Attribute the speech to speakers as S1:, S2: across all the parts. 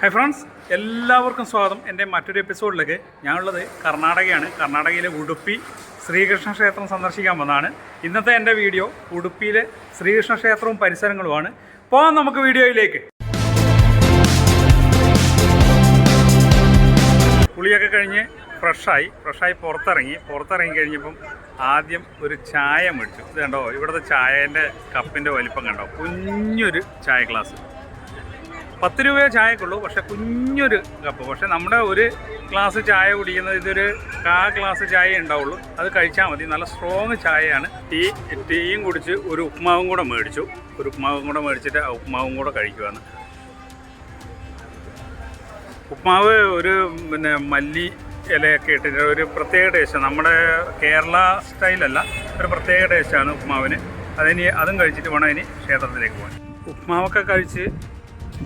S1: Hi friends എല്ലാവർക്കും സ്വാഗതം. എന്റെ മറ്റൊരു എപ്പിസോഡിലേക്ക് ഞാനുള്ളത് കർണാടകയാണ്. കർണാടകയിലെ ഉടുപ്പി ശ്രീകൃഷ്ണ ക്ഷേത്രം സന്ദർശിക്കാൻ വന്നതാണ്. ഇന്നത്തെ എന്റെ വീഡിയോ ഉടുപ്പിയിലെ ശ്രീകൃഷ്ണ ക്ഷേത്രവും പരിസരങ്ങളുമാണ്. പോകാം നമുക്ക് വീഡിയോയിലേക്ക്. കുളിയൊക്കെ കഴിഞ്ഞ് ഫ്രഷായി ഫ്രഷായി പുറത്തിറങ്ങി. പുറത്തിറങ്ങി കഴിഞ്ഞപ്പം ആദ്യം ഒരു ചായ മേടിച്ചു. ഇത് കണ്ടോ? ഇവിടുത്തെ ചായേന്റെ കപ്പിന്റെ വലിപ്പം കണ്ടോ? കുഞ്ഞൊരു ചായ ഗ്ലാസ്. പത്ത് രൂപയെ ചായക്കുള്ളൂ പക്ഷെ കുഞ്ഞൊരു കപ്പ്. പക്ഷെ നമ്മുടെ ഒരു ഗ്ലാസ് ചായ കുടിക്കുന്നത് ഇതൊരു കാ ഗ്ലാസ് ചായ ഉണ്ടാവുള്ളൂ. അത് കഴിച്ചാൽ മതി. നല്ല സ്ട്രോങ് ചായയാണ്. ടീ ടീയും കുടിച്ച് ഒരു ഉപ്മാവും കൂടെ മേടിച്ചു. ഒരു ഉപ്മാവും കൂടെ മേടിച്ചിട്ട് ആ ഉപ്മാവും കൂടെ കഴിക്കുവാണ്. ഉപ്മാവ് ഒരു പിന്നെ മല്ലി ഇലയൊക്കെ ഇട്ടിട്ട് ഒരു പ്രത്യേക ടേസ്റ്റ് നമ്മുടെ കേരള സ്റ്റൈലല്ല ഒരു പ്രത്യേക ടേസ്റ്റാണ് ഉപ്മാവിന്. അതിനി അതും കഴിച്ചിട്ട് വേണം ഇനി ക്ഷേത്രത്തിലേക്ക് പോകാൻ. ഉപ്മാവൊക്കെ കഴിച്ച്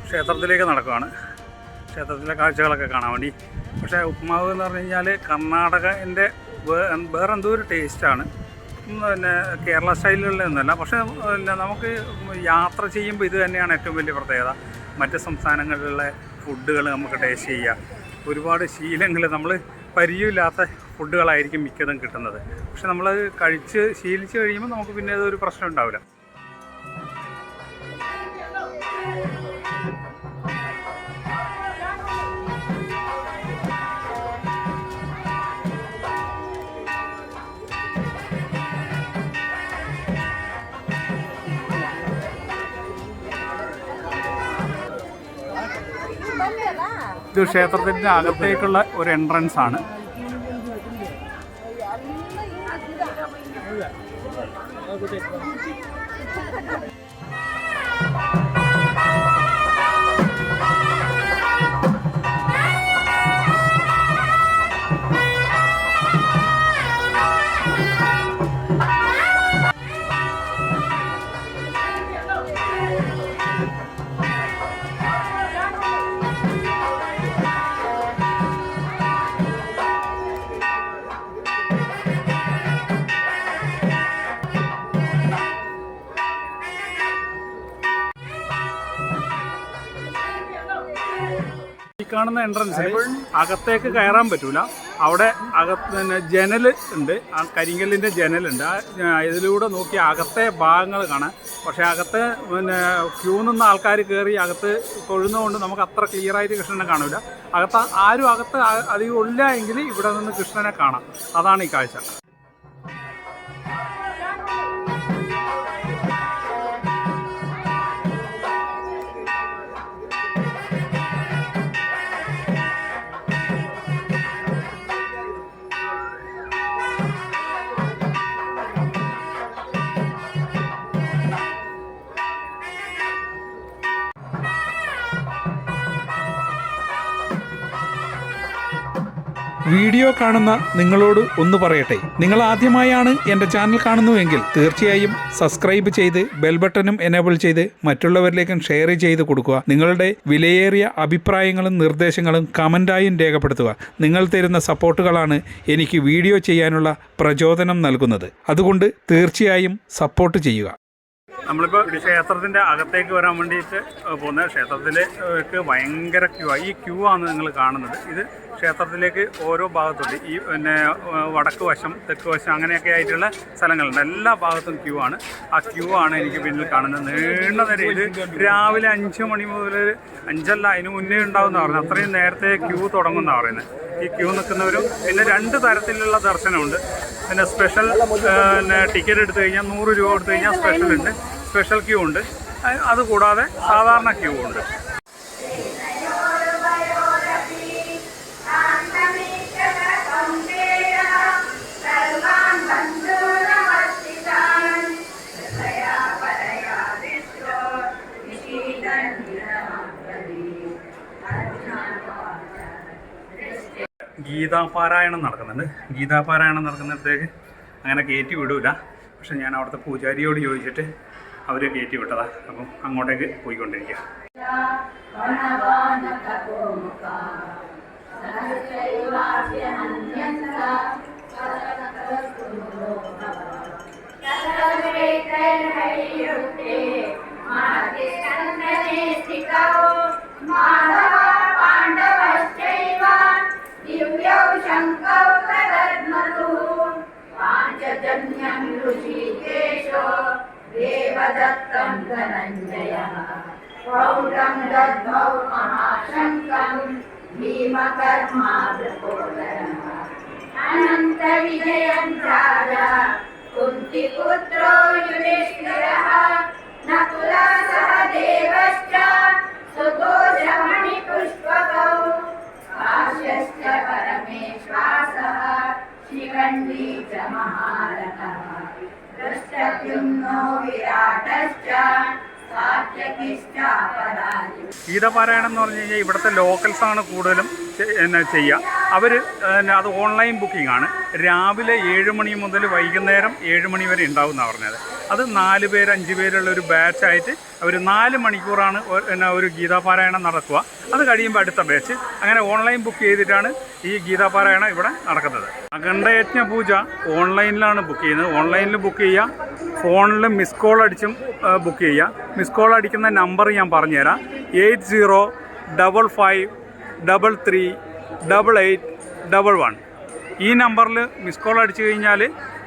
S1: ക്ഷേത്രത്തിലേക്ക് നടക്കുകയാണ്. ക്ഷേത്രത്തിലെ കാഴ്ചകളൊക്കെ കാണാൻ വേണ്ടി. പക്ഷേ ഉപ്മാവ് എന്ന് പറഞ്ഞു കഴിഞ്ഞാൽ കർണാടകന്റെ വേറെ എന്തോ ഒരു ടേസ്റ്റാണ് പിന്നെ കേരള സ്റ്റൈലിലുള്ളതൊന്നുമല്ല പക്ഷേ പിന്നെ നമുക്ക് യാത്ര ചെയ്യുമ്പോൾ ഇത് തന്നെയാണ് ഏറ്റവും വലിയ പ്രത്യേകത. മറ്റ് സംസ്ഥാനങ്ങളിലുള്ള ഫുഡുകൾ നമുക്ക് ടേസ്റ്റ് ചെയ്യാം. ഒരുപാട് ശീലങ്ങൾ നമ്മൾ പരിചയമില്ലാത്ത ഫുഡുകളായിരിക്കും മിക്കതും കിട്ടുന്നത്. പക്ഷെ നമ്മൾ കഴിച്ച് ശീലിച്ച് കഴിയുമ്പോൾ നമുക്ക് പിന്നെ അതൊരു പ്രശ്നം ഉണ്ടാവില്ല. ഇത് ക്ഷേത്രത്തിന്റെ അകത്തേക്കുള്ള ഒരു എൻട്രൻസ് ആണ്. കാണുന്ന എൻട്രൻസ് അകത്തേക്ക് കയറാൻ പറ്റൂല. അവിടെ അകത്ത് ജനൽ ഉണ്ട്. ആ കരിങ്കല്ലിന്റെ ജനലുണ്ട്. ആ ഇതിലൂടെ നോക്കി അകത്തെ ഭാഗങ്ങൾ കാണാം. പക്ഷേ അകത്ത് പിന്നെ ക്യൂ നിന്ന് ആൾക്കാർ കയറി അകത്ത് തൊഴുന്നതുകൊണ്ട് നമുക്ക് അത്ര ക്ലിയർ ആയിട്ട് കൃഷ്ണനെ കാണില്ല അകത്ത് ആരും അകത്ത് അധികം ഇല്ല എങ്കിൽ ഇവിടെ നിന്ന് കൃഷ്ണനെ കാണാം. അതാണ് ഈ കാഴ്ച.
S2: വീഡിയോ കാണുന്ന നിങ്ങളോട് ഒന്ന് പറയട്ടെ. നിങ്ങൾ ആദ്യമായാണ് എന്റെ ചാനൽ കാണുന്നുവെങ്കിൽ തീർച്ചയായും സബ്സ്ക്രൈബ് ചെയ്ത് ബെൽ ബട്ടണും എനേബിൾ ചെയ്ത് മറ്റുള്ളവരിലേക്കും ഷെയർ ചെയ്ത് കൊടുക്കുക. നിങ്ങളുടെ വിലയേറിയ അഭിപ്രായങ്ങളും നിർദ്ദേശങ്ങളും കമന്റായും രേഖപ്പെടുത്തുക. നിങ്ങൾ തരുന്ന സപ്പോർട്ടുകളാണ് എനിക്ക് വീഡിയോ ചെയ്യാനുള്ള പ്രചോദനം നൽകുന്നത്. അതുകൊണ്ട് തീർച്ചയായും സപ്പോർട്ട് ചെയ്യുക.
S1: നമ്മളിപ്പോൾ ക്ഷേത്രത്തിന്റെ അകത്തേക്ക് വരാൻ വേണ്ടിയിട്ട് പോകുന്ന ക്ഷേത്രത്തിലേക്ക് ഭയങ്കര ക്യൂ ആണ് ഈ ക്യൂ ആണ് നിങ്ങൾ കാണുന്നത്. ഇത് ക്ഷേത്രത്തിലേക്ക് ഓരോ ഭാഗത്തുണ്ട്. ഈ പിന്നെ വടക്ക് വശം തെക്ക് വശം അങ്ങനെയൊക്കെ ആയിട്ടുള്ള സ്ഥലങ്ങളുണ്ട്. എല്ലാ ഭാഗത്തും ക്യൂ ആണ്. ആ ക്യൂ ആണ് എനിക്ക് പിന്നിൽ കാണുന്നത്. നീണ്ട നിരയിൽ ഇത് രാവിലെ അഞ്ച് മണി മുതൽ അഞ്ചല്ല അതിന് മുന്നേ ഉണ്ടാവുന്ന പറയുന്നത്. അത്രയും നേരത്തെ ക്യൂ തുടങ്ങുന്ന പറയുന്നത്. ഈ ക്യൂ നിൽക്കുന്നവരും പിന്നെ രണ്ട് തരത്തിലുള്ള ദർശനമുണ്ട്. പിന്നെ സ്പെഷ്യൽ പിന്നെ ടിക്കറ്റ് എടുത്തു കഴിഞ്ഞാൽ നൂറ് രൂപ കൊടുത്തു കഴിഞ്ഞാൽ സ്പെഷ്യൽ ഉണ്ട്. സ്പെഷ്യൽ ക്യൂ ഉണ്ട്. അതുകൂടാതെ സാധാരണ ക്യൂ ഉണ്ട്. ഗീതാപാരായണം നടക്കുന്നുണ്ട്. ഗീതാപാരായണം നടക്കുന്നിടത്തേക്ക് അങ്ങനെ കയറ്റി വിടൂല. പക്ഷെ ഞാൻ അവിടുത്തെ പൂജാരിയോട് ചോദിച്ചിട്ട് അവർ കയറ്റി വിട്ടതാണ് അപ്പം അങ്ങോട്ടേക്ക് പോയിക്കൊണ്ടിരിക്കുക.
S3: മാധവ दद्भौ महाशङ्कम् महाशङ्कं भीमकर्मावृकोदरः अनन्तविजयं राजा कुन्तिपुत्रो युधिष्ठिरः नकुला सह देवश्च सुघोषमणिपुष्पकौ काश्यश्च परमेश्वासः शिखण्डी च महारथः दृष्टद्युम्नो विराटश्च।
S1: ഗീതപാരായണം എന്ന് പറഞ്ഞു കഴിഞ്ഞാൽ ഇവിടുത്തെ ലോക്കൽസ് ആണ് കൂടുതലും എന്നെ ചെയ്യുക അവർ അത് ഓൺലൈൻ ബുക്കിംഗ് ആണ്. രാവിലെ ഏഴ് മണി മുതൽ വൈകുന്നേരം ഏഴ് മണി വരെ ഉണ്ടാവും എന്നാണ് പറഞ്ഞത്. അത് നാല് പേര് അഞ്ച് പേരുള്ള ഒരു ബാച്ചായിട്ട് അവർ നാല് മണിക്കൂറാണ് എന്നാ ഒരു ഗീതാപാരായണം നടക്കുക അത് കഴിയുമ്പോൾ അടുത്ത ബാച്ച് അങ്ങനെ ഓൺലൈൻ ബുക്ക് ചെയ്തിട്ടാണ് ഈ ഗീതാപാരായണം ഇവിടെ നടക്കുന്നത്. അഖണ്ഡയജ്ഞ പൂജ ഓൺലൈനിലാണ് ബുക്ക് ചെയ്യുന്നത്. ഓൺലൈനിൽ ബുക്ക് ചെയ്യുക ഫോണിൽ മിസ് കോൾ അടിച്ചും ബുക്ക് ചെയ്യുക മിസ് കോൾ അടിക്കുന്ന നമ്പർ ഞാൻ പറഞ്ഞുതരാം. Eight zero double five double three double eight double one ഈ നമ്പറിൽ മിസ് കോൾ അടിച്ചു കഴിഞ്ഞാൽ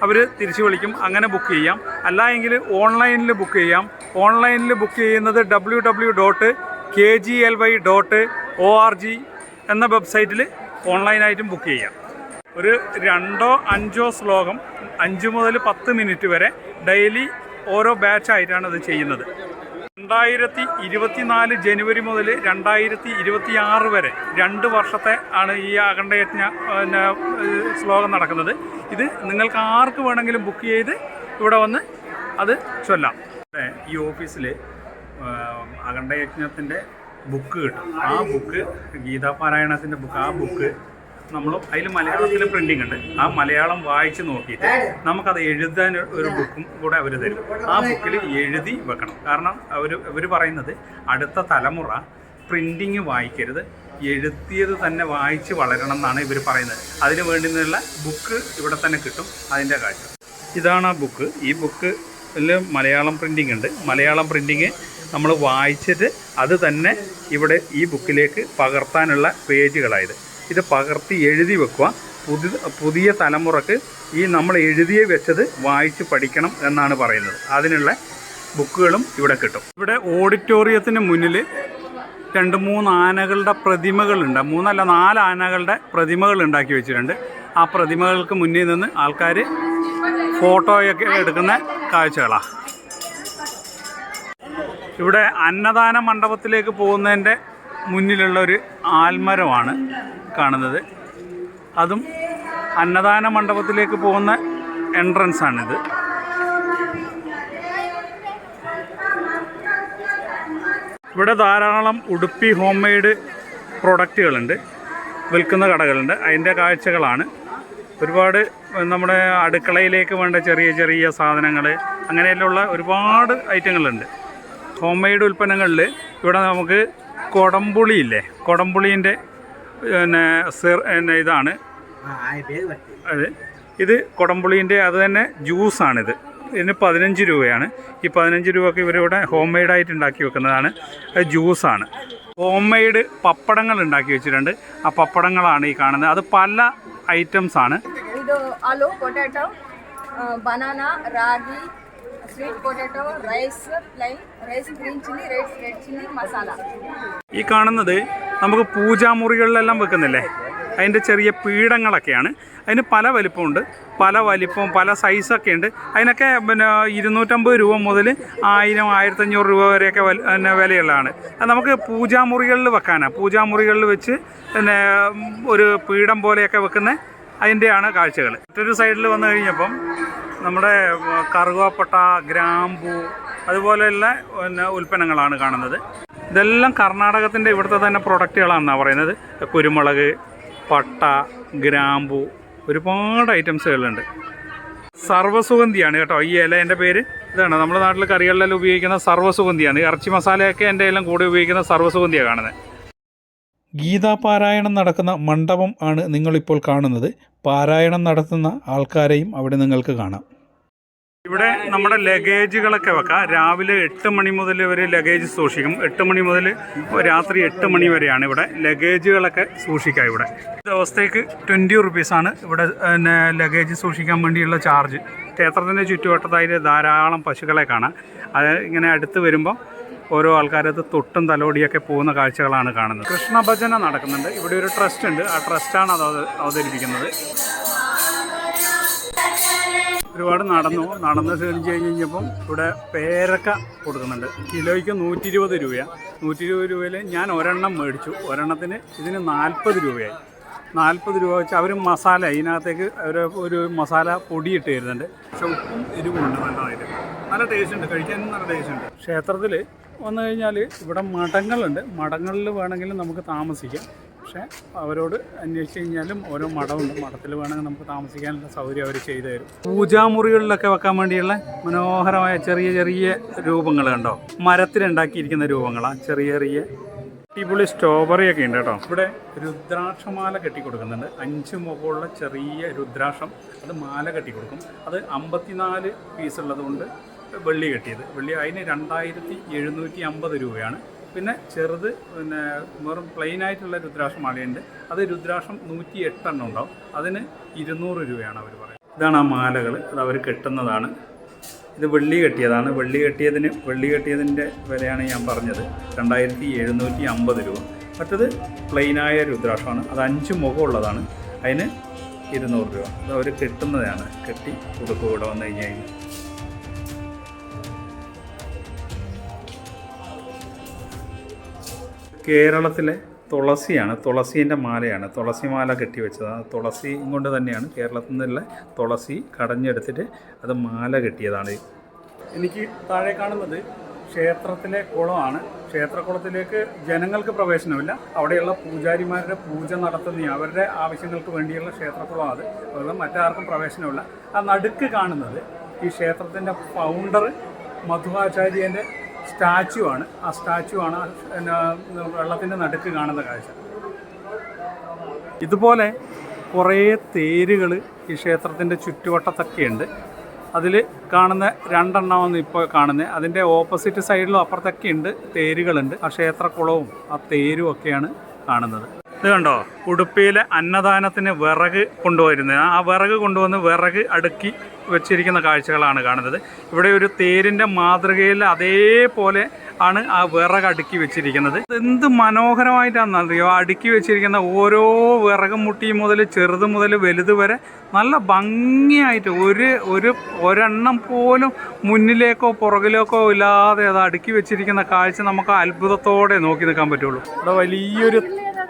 S1: അവർ തിരിച്ചു വിളിക്കും. അങ്ങനെ ബുക്ക് ചെയ്യാം. അല്ല എങ്കിൽ ഓൺലൈനിൽ ബുക്ക് ചെയ്യാം. ഓൺലൈനിൽ ബുക്ക് ചെയ്യുന്നത് W W dot K G L Y dot O R G എന്ന വെബ്സൈറ്റിൽ ഓൺലൈനായിട്ടും ബുക്ക് ചെയ്യാം. ഒരു രണ്ടോ അഞ്ചോ ശ്ലോകം അഞ്ച് മുതൽ പത്ത് മിനിറ്റ് വരെ ഡെയിലി ഓരോ ബാച്ചായിട്ടാണ് അത് ചെയ്യുന്നത്. രണ്ടായിരത്തി ഇരുപത്തിനാല് ജനുവരി മുതൽ രണ്ടായിരത്തി ഇരുപത്തി ആറ് വരെ രണ്ട് വർഷത്തെ ആണ് ഈ അഖണ്ഡയജ്ഞ ശ്ലോകം നടക്കുന്നത്. ഇത് നിങ്ങൾക്ക് ആർക്ക് വേണമെങ്കിലും ബുക്ക് ചെയ്ത് ഇവിടെ വന്ന് അത് ചൊല്ലാം. ഈ ഓഫീസിൽ അഖണ്ഡയജ്ഞത്തിന്റെ ബുക്ക് കിട്ടും. ആ ബുക്ക് ഗീതാപാരായണത്തിന്റെ ബുക്ക് ആ ബുക്ക് നമ്മൾ അതിൽ മലയാളത്തിൽ പ്രിന്റിംഗ് ഉണ്ട്. ആ മലയാളം വായിച്ച് നോക്കിയിട്ട് നമുക്കത് എഴുതാൻ ഒരു ബുക്കും കൂടെ അവർ തരും. ആ ബുക്കിൽ എഴുതി വെക്കണം. കാരണം അവർ ഇവർ പറയുന്നത് അടുത്ത തലമുറ പ്രിന്റിങ് വായിക്കരുത്. എഴുത്തിയത് തന്നെ വായിച്ച് വളരണം എന്നാണ് ഇവർ പറയുന്നത്. അതിന് വേണ്ടുന്നുള്ള ബുക്ക് ഇവിടെ തന്നെ കിട്ടും. അതിന്റെ കാഴ്ച. ഇതാണ് ആ ബുക്ക് ഈ ബുക്ക് മലയാളം പ്രിന്റിംഗ് ഉണ്ട്. മലയാളം പ്രിന്റിങ് നമ്മൾ വായിച്ചിട്ട് അത് തന്നെ ഇവിടെ ഈ ബുക്കിലേക്ക് പകർത്താനുള്ള പേജുകളായത് ഇത് പകർത്തി എഴുതി വെക്കുക. പുതിയ പുതിയ തലമുറയ്ക്ക് ഈ നമ്മൾ എഴുതിയെ വെച്ചത് വായിച്ച് പഠിക്കണം എന്നാണ് പറയുന്നത്. അതിനുള്ള ബുക്കുകളും ഇവിടെ കിട്ടും. ഇവിടെ ഓഡിറ്റോറിയത്തിന് മുന്നിൽ രണ്ട് മൂന്ന് ആനകളുടെ പ്രതിമകളുണ്ട്. മൂന്നല്ല നാല് ആനകളുടെ പ്രതിമകൾ ഉണ്ടാക്കി വെച്ചിട്ടുണ്ട്. ആ പ്രതിമകൾക്ക് മുന്നിൽ നിന്ന് ആൾക്കാർ ഫോട്ടോയൊക്കെ എടുക്കുന്ന കാഴ്ചകളാണ് ഇവിടെ അന്നദാന മണ്ഡപത്തിലേക്ക് പോകുന്നതിന്റെ മുന്നിലുള്ള ഒരു ആൽമരമാണ് കാണുന്നത്. അതും അന്നദാന മണ്ഡപത്തിലേക്ക് പോകുന്ന എൻട്രൻസ് ആണിത്. ഇവിടെ ധാരാളം ഉടുപ്പി ഹോം മെയ്ഡ് പ്രൊഡക്റ്റുകളുണ്ട് വിൽക്കുന്ന കടകളുണ്ട്. അതിന്റെ കാഴ്ചകളാണ്. ഒരുപാട് നമ്മുടെ അടുക്കളയിലേക്ക് വേണ്ട ചെറിയ ചെറിയ സാധനങ്ങൾ അങ്ങനെയെല്ലാം ഒരുപാട് ഐറ്റങ്ങളുണ്ട് ഹോം മെയ്ഡ് ഉൽപ്പന്നങ്ങളിൽ ഇവിടെ നമുക്ക് കൊടംപുളി ഇല്ലേ കൊടംപുളീന്റെ പിന്നെ സിർ എന്നെ ഇതാണ്. അതെ ഇത് കൊടംപുളീന്റെ അത് തന്നെ ജ്യൂസാണിത്. ഇതിന് പതിനഞ്ച് രൂപയാണ്. ഈ പതിനഞ്ച് രൂപയ്ക്ക് ഇവരിവിടെ ഹോം മെയ്ഡായിട്ട് ഉണ്ടാക്കി വെക്കുന്നതാണ്. അത് ജ്യൂസാണ്. ഹോം മെയ്ഡ് പപ്പടങ്ങൾ ഉണ്ടാക്കി വെച്ചിട്ടുണ്ട്. ആ പപ്പടങ്ങളാണ് ഈ കാണുന്നത്. അത് പല
S4: ഐറ്റംസാണ്. ഇത് banana ragi sweet potato rice plain rice green chilli red red chilli masala
S1: ഈ കാണുന്നത് നമുക്ക് പൂജാമുറികളിലെല്ലാം വെക്കുന്നില്ലേ അതിൻ്റെ ചെറിയ പീഠങ്ങളൊക്കെയാണ് അതിന് പല വലിപ്പമുണ്ട് പല വലിപ്പവും പല സൈസൊക്കെ ഉണ്ട് അതിനൊക്കെ പിന്നെ ഇരുന്നൂറ്റമ്പത് രൂപ മുതൽ ആയിരം ആയിരത്തഞ്ഞൂറ് രൂപ വരെയൊക്കെ വല- പിന്നെ വിലയുള്ളതാണ് അത് നമുക്ക് പൂജാമുറികളിൽ വെക്കാനാണ് പൂജാമുറികളിൽ വെച്ച് പിന്നെ ഒരു പീഠം പോലെയൊക്കെ വെക്കുന്ന അതിൻ്റെയാണ് കാഴ്ചകൾ മറ്റൊരു സൈഡിൽ വന്നു കഴിഞ്ഞപ്പം നമ്മുടെ കറുവാപ്പട്ട ഗ്രാമ്പു അതുപോലെയുള്ള പിന്നെ ഉൽപ്പന്നങ്ങളാണ് കാണുന്നത്. ഇതെല്ലാം കർണാടകത്തിന്റെ ഇവിടുത്തെ തന്നെ പ്രൊഡക്റ്റുകളാണെന്നാണ് പറയുന്നത്. കുരുമുളക് പട്ട ഗ്രാമ്പു ഒരുപാട് ഐറ്റംസുകളുണ്ട്. സർവസുഗന്ധിയാണ് കേട്ടോ ഈ ഇല എന്റെ പേര്. ഇതാണ് നമ്മുടെ നാട്ടിൽ കറികളിലെല്ലാം ഉപയോഗിക്കുന്ന സർവസുഗന്ധിയാണ്. ഇറച്ചി മസാലയൊക്കെ എന്റെ എല്ലാം കൂടെ ഉപയോഗിക്കുന്ന സർവസുഗന്ധിയാണ് കാണുന്നത്.
S2: ഗീതാപാരായണം നടക്കുന്ന മണ്ഡപം ആണ് നിങ്ങളിപ്പോൾ കാണുന്നത്. പാരായണം നടത്തുന്ന ആൾക്കാരെയും അവിടെ നിങ്ങൾക്ക് കാണാം.
S1: ഇവിടെ നമ്മുടെ ലഗേജുകളൊക്കെ വെക്കാം. രാവിലെ എട്ട് മണി മുതൽ ഒരു ലഗേജ് സൂക്ഷിക്കും. എട്ട് മണി മുതൽ രാത്രി എട്ട് മണി വരെയാണ് ഇവിടെ ലഗേജുകളൊക്കെ സൂക്ഷിക്കുക ഇവിടെ. ദിവസത്തേക്ക് ട്വന്റി റുപ്പീസാണ് ഇവിടെ പിന്നെ ലഗേജ് സൂക്ഷിക്കാൻ വേണ്ടിയുള്ള ചാർജ് ക്ഷേത്രത്തിന്റെ ചുറ്റുവട്ടത്തായിട്ട് ധാരാളം പശുക്കളെ കാണാം. അത് ഇങ്ങനെ അടുത്ത് വരുമ്പോൾ ഓരോ ആൾക്കാരത് തൊട്ടും തലോടിയൊക്കെ പോകുന്ന കാഴ്ചകളാണ് കാണുന്നത്. കൃഷ്ണഭജന നടക്കുന്നുണ്ട്. ഇവിടെ ഒരു ട്രസ്റ്റ് ഉണ്ട്. ആ ട്രസ്റ്റാണ് അത് അവത- അവതരിപ്പിക്കുന്നത്. ഒരുപാട് നടന്നു. നടന്ന് കഴിഞ്ഞ് കഴിഞ്ഞപ്പം ഇവിടെ പേരക്ക കൊടുക്കുന്നുണ്ട്. കിലോയ്ക്ക് നൂറ്റി ഇരുപത് രൂപയാണ് നൂറ്റി ഇരുപത് രൂപയിൽ ഞാൻ ഒരെണ്ണം മേടിച്ചു. ഒരെണ്ണത്തിന് ഇതിന് നാൽപ്പത് രൂപയായി. നാൽപ്പത് രൂപ വെച്ച് അവർ മസാല ഇതിനകത്തേക്ക് അവർ ഒരു മസാല പൊടിയിട്ട് തരുന്നുണ്ട്. പക്ഷെ ഉപ്പും എരിവുണ്ട് നല്ലതായിട്ട് നല്ല ടേസ്റ്റ് ഉണ്ട്. കഴിക്കാനും നല്ല ടേസ്റ്റ് ഉണ്ട്. ക്ഷേത്രത്തിൽ വന്നു കഴിഞ്ഞാൽ ഇവിടെ മഠങ്ങളുണ്ട്. മഠങ്ങളിൽ വേണമെങ്കിൽ നമുക്ക് താമസിക്കാം. പക്ഷേ അവരോട് അന്വേഷിച്ച് കഴിഞ്ഞാലും ഓരോ മഠമുണ്ട്. മഠത്തിൽ വേണമെങ്കിൽ നമുക്ക് താമസിക്കാനുള്ള സൗകര്യം അവർ ചെയ്തു തരും. പൂജാമുറികളിലൊക്കെ വെക്കാൻ വേണ്ടിയുള്ള മനോഹരമായ ചെറിയ ചെറിയ രൂപങ്ങൾ കണ്ടോ? മരത്തിലുണ്ടാക്കിയിരിക്കുന്ന രൂപങ്ങളാണ് ചെറിയ ചെറിയ അടിപൊളി സ്ട്രോബെറി ഒക്കെ ഉണ്ട് കേട്ടോ. ഇവിടെ രുദ്രാക്ഷമാല കെട്ടി കൊടുക്കുന്നുണ്ട് അഞ്ച് മുഖമുള്ള ചെറിയ രുദ്രാക്ഷം. അത് മാല കെട്ടി കൊടുക്കും അത് അമ്പത്തിനാല് പീസ് ഉള്ളത് കൊണ്ട് വെള്ളി കെട്ടിയത്. വെള്ളി അതിന് രണ്ടായിരത്തി എഴുന്നൂറ്റി അമ്പത് രൂപയാണ്. പിന്നെ ചെറുത് പിന്നെ വെറും പ്ലെയിൻ ആയിട്ടുള്ള രുദ്രാക്ഷമാലയുണ്ട് അത് രുദ്രാക്ഷം നൂറ്റി എട്ടെണ്ണം ഉണ്ടാവും. അതിന് ഇരുന്നൂറ് രൂപയാണ് അവർ പറയുന്നത്. ഇതാണ് ആ മാലകൾ. അത് അവർ കെട്ടുന്നതാണ്. ഇത് വെള്ളി കെട്ടിയതാണ്. വെള്ളി കെട്ടിയതിന് വെള്ളി കെട്ടിയതിന്റെ വിലയാണ് ഞാൻ പറഞ്ഞത്. രണ്ടായിരത്തി എഴുന്നൂറ്റി അമ്പത് രൂപ. മറ്റത് പ്ലെയിനായ രുദ്രാക്ഷമാണ്. അത് അഞ്ച് മുഖമുള്ളതാണ്. അതിന് ഇരുന്നൂറ് രൂപ. അത് അവർ കെട്ടുന്നതാണ്. കെട്ടി കൊടുക്കുക ഇവിടെ വന്നു കഴിഞ്ഞ് കഴിഞ്ഞാൽ കേരളത്തിലെ തുളസിയാണ് തുളസീന്റെ മാലയാണ്. തുളസി മാല കെട്ടി വെച്ചത് ആ തുളസി കൊണ്ട് തന്നെയാണ്. കേരളത്തിൽ നിന്നുള്ള തുളസി കടഞ്ഞെടുത്തിട്ട് അത് മാല കെട്ടിയതാണ്. എനിക്ക് താഴെ കാണുന്നത് ക്ഷേത്രത്തിലെ കുളമാണ്. ക്ഷേത്രകുളത്തിലേക്ക് ജനങ്ങൾക്ക് പ്രവേശനമില്ല. അവിടെയുള്ള പൂജാരിമാരുടെ പൂജ നടത്തുന്ന അവരുടെ ആവശ്യങ്ങൾക്ക് വേണ്ടിയുള്ള ക്ഷേത്രക്കുളം അത്. അതുകൊണ്ട് മറ്റാർക്കും പ്രവേശനമില്ല. ആ നടുക്ക് കാണുന്നത് ഈ ക്ഷേത്രത്തിന്റെ ഫൗണ്ടർ മധുവാചാര്യന്റെ സ്റ്റാച്ചു ആണ് ആ സ്റ്റാച്ചു ആണ് വെള്ളത്തിന്റെ നടുക്ക് കാണുന്ന കാഴ്ച. ഇതുപോലെ കുറേ തേരുകൾ ഈ ക്ഷേത്രത്തിന്റെ ചുറ്റുവട്ടത്തൊക്കെ ഉണ്ട് അതിൽ കാണുന്ന രണ്ടെണ്ണമാണ് ഇപ്പോൾ കാണുന്നത് അതിന്റെ ഓപ്പോസിറ്റ് സൈഡിലും അപ്പുറത്തൊക്കെ ഉണ്ട് തേരുകളുണ്ട്. ആ ക്ഷേത്രക്കുളവും ആ തേരും ഒക്കെയാണ് കാണുന്നത്. ഇത് കണ്ടോ? ഉടുപ്പിയിലെ അന്നദാനത്തിന് വിറക് കൊണ്ടുവരുന്നത് ആ വിറക് കൊണ്ടുവന്ന് വിറക് അടുക്കി വെച്ചിരിക്കുന്ന കാഴ്ചകളാണ് കാണുന്നത്. ഇവിടെ ഒരു തേരിന്റെ മാതൃകയിൽ അതേപോലെ ആണ് ആ വിറക് അടുക്കി വെച്ചിരിക്കുന്നത്. എന്ത് മനോഹരമായിട്ടാണെന്നറിയോ? അടുക്കി വെച്ചിരിക്കുന്ന ഓരോ വിറകും മുട്ടി മുതൽ ചെറുത് മുതൽ വലുത് വരെ നല്ല ഭംഗിയായിട്ട് ഒരു ഒരു ഒരെണ്ണം പോലും മുന്നിലേക്കോ പുറകിലേക്കോ ഇല്ലാതെ അത് അടുക്കി വെച്ചിരിക്കുന്ന കാഴ്ച നമുക്ക് അത്ഭുതത്തോടെ നോക്കി നിൽക്കാൻ പറ്റുള്ളൂ. ഇവിടെ വലിയൊരു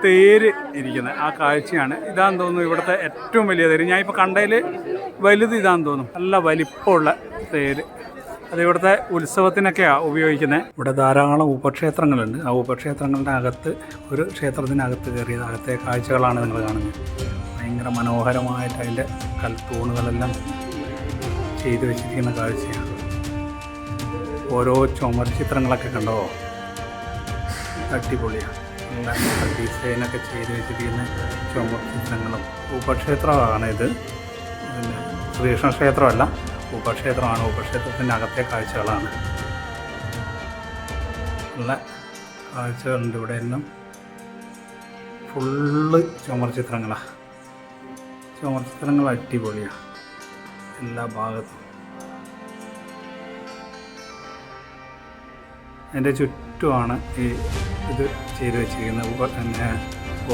S1: തേര് ഇരിക്കുന്നത്. ആ കാഴ്ചയാണ്. ഇതാന്ന് തോന്നുന്നു ഇവിടുത്തെ ഏറ്റവും വലിയ തേര്. ഞാൻ ഇപ്പോൾ കണ്ടതിൽ വലുത് ഇതാന്ന് തോന്നും നല്ല വലിപ്പമുള്ള തേര്. അത് ഇവിടുത്തെ ഉത്സവത്തിനൊക്കെയാണ് ഉപയോഗിക്കുന്നത് ഇവിടെ ധാരാളം ഉപക്ഷേത്രങ്ങളുണ്ട്. ആ ഉപക്ഷേത്രങ്ങളുടെ അകത്ത് ഒരു ക്ഷേത്രത്തിനകത്ത് കയറിയത് അകത്തെ കാഴ്ചകളാണ് നിങ്ങൾ കാണുന്നത്. ഭയങ്കര മനോഹരമായിട്ട് അതിന്റെ കൽത്തൂണുകളെല്ലാം ചെയ്തു വെച്ചിരിക്കുന്ന കാഴ്ചയാണ് ഓരോ ചുമർ ചിത്രങ്ങളൊക്കെ കണ്ടോ? അടിപൊളിയാണ് ഡിസൈനൊക്കെ ചെയ്തു വെച്ചിരിക്കുന്ന ചുമർ ചിത്രങ്ങളും. ഉപക്ഷേത്രമാണ് ഇത് പിന്നെ ശ്രീകൃഷ്ണ ക്ഷേത്രമല്ല ഉപക്ഷേത്രമാണ് ഉപക്ഷേത്രത്തിന്റെ അകത്തെ കാഴ്ചകളാണ്. നല്ല കാഴ്ചകളുണ്ട് ഇവിടെ എല്ലാം ഫുള്ള് ചുമർചിത്രങ്ങളാണ് ചുമർചിത്രങ്ങൾ ചുമർ ചിത്രങ്ങൾ അടിപൊളിയാണ് എല്ലാ ഭാഗത്തും. അതിന്റെ ചുറ്റുമാണ് ഈ ഇത് ചെയ്ത് വെച്ചിരിക്കുന്നത്. പിന്നെ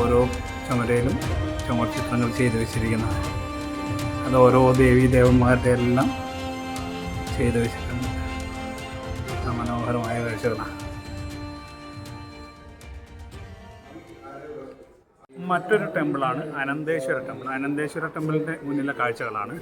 S1: ഓരോ ചുമരയിലും ചുമർ ചിത്രങ്ങൾ ചെയ്തു വെച്ചിരിക്കുന്നത്. അത് ഓരോ ദേവീ ദേവന്മാരുടെ എല്ലാം ചെയ്തു വെച്ചിട്ടുണ്ട്. മനോഹരമായ കാഴ്ചകളാണ് മറ്റൊരു ടെമ്പിളാണ് അനന്തേശ്വര ടെമ്പിൾ. അനന്തേശ്വര ടെമ്പിളിന്റെ മുന്നിലെ കാഴ്ചകളാണ്.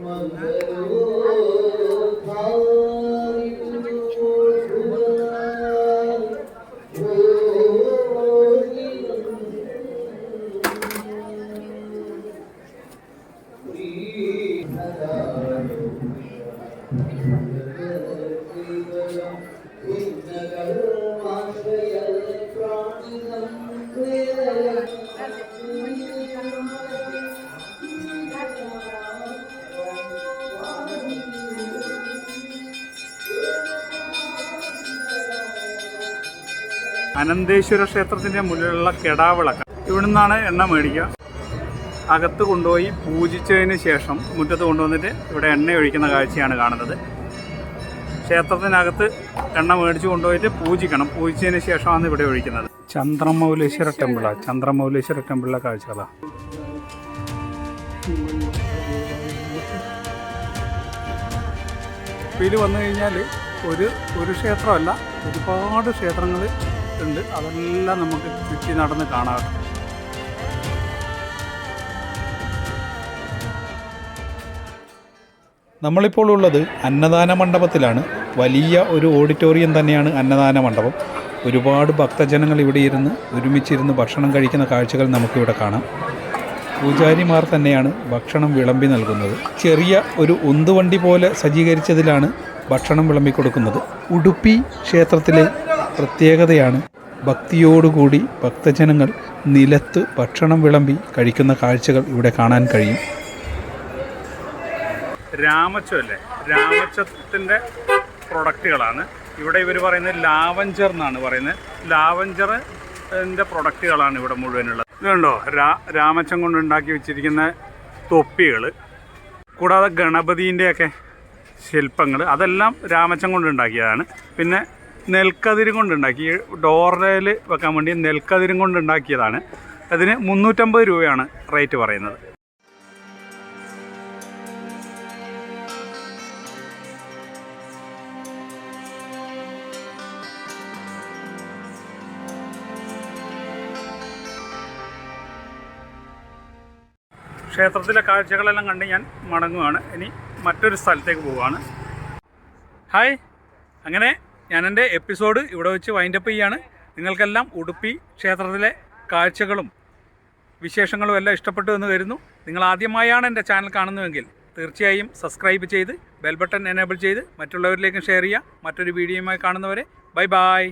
S1: അനന്തേശ്വര ക്ഷേത്രത്തിന്റെ മുന്നിലുള്ള കെടാവിളക്ക്. ഇവിടെ നിന്നാണ് എണ്ണ മേടിക്കുക. അകത്ത് കൊണ്ടുപോയി പൂജിച്ചതിന് ശേഷം മുറ്റത്ത് കൊണ്ടുവന്നിട്ട് ഇവിടെ എണ്ണ ഒഴിക്കുന്ന കാഴ്ചയാണ് കാണുന്നത്. ക്ഷേത്രത്തിനകത്ത് എണ്ണ മേടിച്ച് കൊണ്ടുപോയിട്ട് പൂജിക്കണം. പൂജിച്ചതിന് ശേഷമാണ് ഇവിടെ ഒഴിക്കുന്നത്. ചന്ദ്രമൗലീശ്വര ടെമ്പിളാണ് ചന്ദ്രമൗലീശ്വര ടെമ്പിളിലെ കാഴ്ചകളാ. ഇതിൽ വന്നു കഴിഞ്ഞാൽ ഒരു ഒരു ക്ഷേത്രമല്ല ഒരുപാട് ക്ഷേത്രങ്ങൾ ഉണ്ട് അതെല്ലാം നമുക്ക് ചുറ്റി നടന്ന് കാണാം.
S2: നമ്മളിപ്പോൾ ഉള്ളത് അന്നദാന മണ്ഡപത്തിലാണ്. വലിയ ഒരു ഓഡിറ്റോറിയം തന്നെയാണ് അന്നദാന മണ്ഡപം. ഒരുപാട് ഭക്തജനങ്ങൾ ഇവിടെ ഇരുന്ന് ഒരുമിച്ചിരുന്ന് ഭക്ഷണം കഴിക്കുന്ന കാഴ്ചകൾ നമുക്കിവിടെ കാണാം. പൂജാരിമാർ തന്നെയാണ് ഭക്ഷണം വിളമ്പി നൽകുന്നത്. ചെറിയ ഒരു ഉന്തുവണ്ടി പോലെ സജ്ജീകരിച്ചതിലാണ് ഭക്ഷണം വിളമ്പി കൊടുക്കുന്നത് ഉടുപ്പി ക്ഷേത്രത്തിലെ പ്രത്യേകതയാണ്. ഭക്തിയോടുകൂടി ഭക്തജനങ്ങൾ നിലത്ത് ഭക്ഷണം വിളമ്പി കഴിക്കുന്ന കാഴ്ചകൾ ഇവിടെ കാണാൻ കഴിയും.
S1: രാമച്ചല്ലേ രാമച്ചത്തിന്റെ പ്രൊഡക്റ്റുകളാണ്. ഇവിടെ ഇവർ പറയുന്നത് ലാവഞ്ചർ എന്നാണ് പറയുന്നത്. ലാവഞ്ചറിന്റെ പ്രൊഡക്റ്റുകളാണ് ഇവിടെ മുഴുവനുള്ളത്. ഇതുണ്ടോ രാ രാമച്ചം കൊണ്ടുണ്ടാക്കി വെച്ചിരിക്കുന്ന തൊപ്പികൾ കൂടാതെ ഗണപതിന്റെയൊക്കെ ശില്പങ്ങൾ അതെല്ലാം രാമച്ചം കൊണ്ടുണ്ടാക്കിയതാണ് പിന്നെ നെൽക്കതിരും കൊണ്ടുണ്ടാക്കി. ഡോറയിൽ വെക്കാൻ വേണ്ടി നെൽക്കതിരും കൊണ്ട് ഉണ്ടാക്കിയതാണ് അതിന് മുന്നൂറ്റമ്പത് രൂപയാണ് റേറ്റ് പറയുന്നത്. ക്ഷേത്രത്തിലെ കാഴ്ചകളെല്ലാം കണ്ട് ഞാൻ മടങ്ങുകയാണ് ഇനി മറ്റൊരു സ്ഥലത്തേക്ക് പോവുകയാണ് ഹായ്. അങ്ങനെ ഞാൻ എന്റെ എപ്പിസോഡ് ഇവിടെ വെച്ച് വൈൻഡപ്പ് ചെയ്യാണ്. നിങ്ങൾക്കെല്ലാം ഉടുപ്പി ക്ഷേത്രത്തിലെ കാഴ്ചകളും വിശേഷങ്ങളും എല്ലാം ഇഷ്ടപ്പെട്ടു എന്ന് കരുതുന്നു. നിങ്ങൾ ആദ്യമായാണ് എന്റെ ചാനൽ കാണുന്നതെങ്കിൽ തീർച്ചയായും സബ്സ്ക്രൈബ് ചെയ്ത് ബെൽ ബട്ടൺ എനേബിൾ ചെയ്ത് മറ്റുള്ളവരിലേക്കും ഷെയർ ചെയ്യുക. മറ്റൊരു വീഡിയോയുമായി കാണുന്നവരെ ബൈ ബൈ